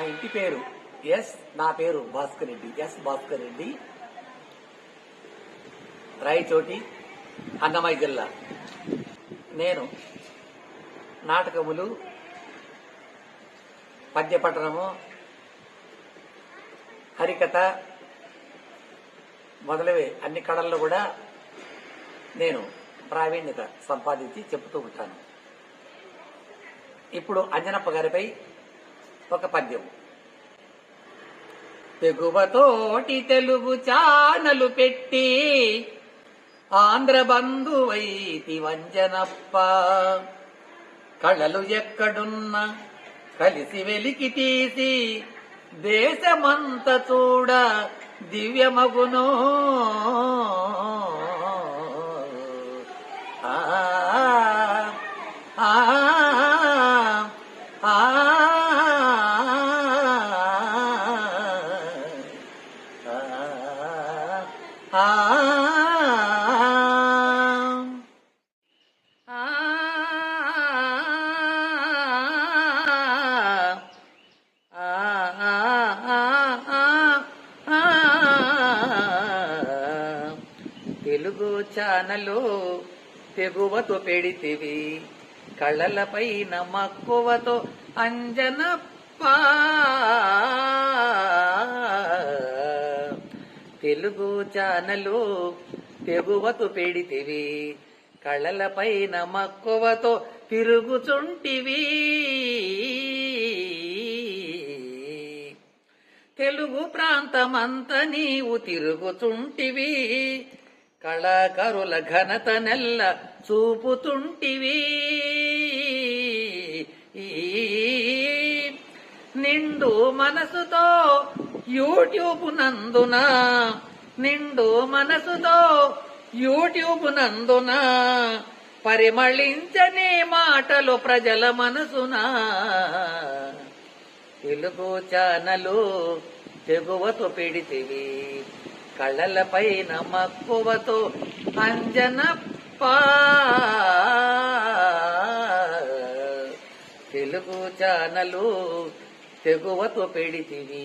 మా ఇంటి పేరు. ఎస్ నా పేరు భాస్కర్ రెడ్డి. ఎస్ భాస్కర్ రెడ్డి. రాయచోటి అన్నమయ్య జిల్లా. నేను నాటకములు పద్యపట్టణము హరికథ మొదలవే అన్ని కళల్లో కూడా నేను ప్రావీణ్యత సంపాదించి చెబుతూ ఉంటాను. ఇప్పుడు అంజనప్ప గారిపై ఒక పద్యం తెగువతోటి తెలుగు చానలు పెట్టి ఆంధ్ర బంధువైతి వంజనప్ప. కళలు ఎక్కడున్న కలిసి వెలికి తీసి దేశమంత చూడ దివ్యమగును. ఆ ఆ ఆ తెలుగు ఛానలు తెగువతో పెడితివి కళ్ళలపైన మక్కువతో అంజనప్ప. తెలుగు ఛానలు తెగువతో పెడితివి. కళలపైన మక్కువతో తిరుగుచుంటివి. తెలుగు ప్రాంతమంత నీవు తిరుగుచుంటివి. కళాకారుల ఘనత నెల్ల చూపుతుంటివి. నిండు మనసుతో యూట్యూబ్ నందున నిండు మనసుతో యూట్యూబ్ నందున పరిమళించని మాటలు ప్రజల మనసున. తెలుగు ఛానలు తెగువతో పెడితివి కళ్ళలపైన మక్కువతో అంజనప్ప తెలుగు ఛానలు తెగువతో పెడితివి